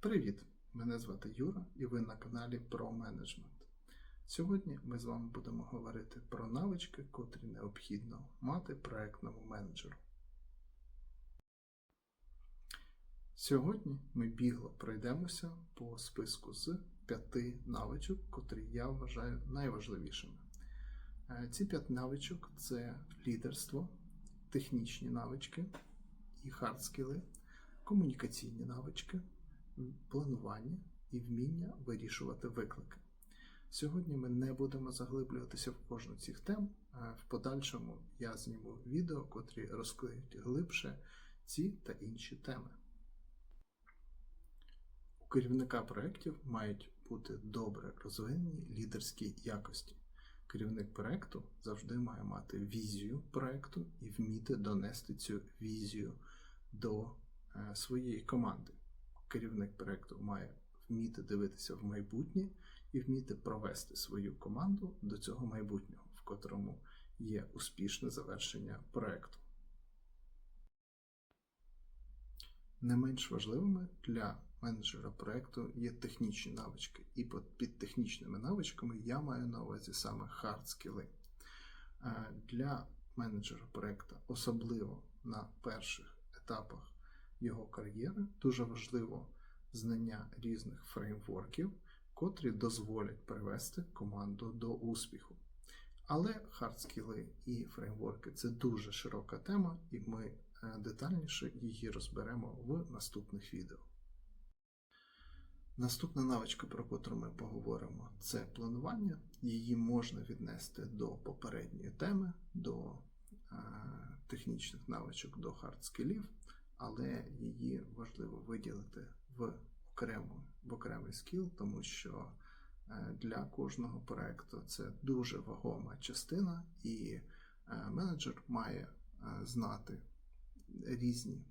Привіт! Мене звати Юра і ви на каналі про менеджмент. Сьогодні ми з вами будемо говорити про навички, котрі необхідно мати проектному менеджеру. Сьогодні ми бігло пройдемося по списку з п'яти навичок, котрі я вважаю найважливішими. Е, Ці п'ять навичок це лідерство, технічні навички і хардскіли, комунікаційні навички, планування і вміння вирішувати виклики. Сьогодні ми не будемо заглиблюватися в кожну цих тем. В подальшому я зніму відео, котрі розкриють глибше ці та інші теми. У керівника проєктів мають бути добре розвинені лідерські якості. Керівник проєкту завжди має мати візію проєкту і вміти донести цю візію до е, своєї команди. Керівник проєкту має вміти дивитися в майбутнє і вміти провести свою команду до цього майбутнього, в котрому є успішне завершення проєкту. Не менш важливими для менеджера проєкту є технічні навички, і під- технічними навичками я маю на увазі саме hard скіли. Е, Для менеджера проєкту, особливо на перших етапах його кар'єри, дуже важливо знання різних фреймворків, котрі дозволять привести команду до успіху. Але хардскіли і фреймворки це дуже широка тема, і ми е, детальніше її розберемо в наступних відео. Наступна навичка, про котру ми поговоримо, це планування. Її можна віднести до попередньої теми, до е, технічних навичок, до хардскілів, але її важливо виділити в, окрему, в окремий скіл, тому що е, для кожного проекту це дуже вагома частина, і е, менеджер має е, знати різні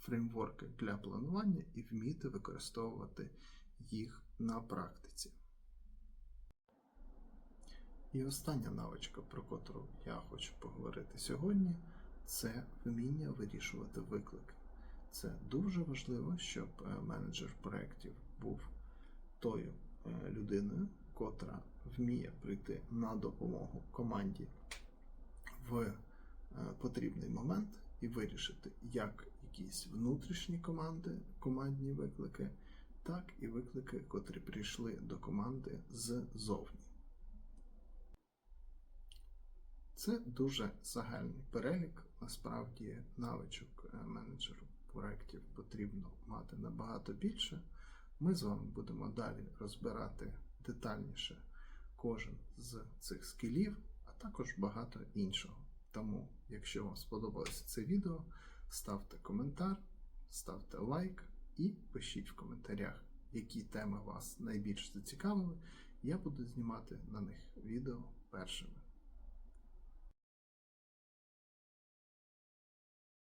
фреймворки для планування і вміти використовувати їх на практиці. І остання навичка, про котру я хочу поговорити сьогодні, це вміння вирішувати виклики. Це дуже важливо, щоб е, менеджер проєктів був тою е, людиною, котра вміє прийти на допомогу команді в е, потрібний момент і вирішити як якісь внутрішні команди, командні виклики, так і виклики, котрі прийшли до команди ззовні. Це дуже загальний перелік. Насправді навичок менеджеру проєктів потрібно мати набагато більше. Ми з вами будемо далі розбирати детальніше кожен з цих скілів, а також багато іншого. Тому, якщо вам сподобалося це відео, ставте коментар, ставте лайк і пишіть в коментарях, які теми вас найбільш зацікавили. Я буду знімати на них відео першими.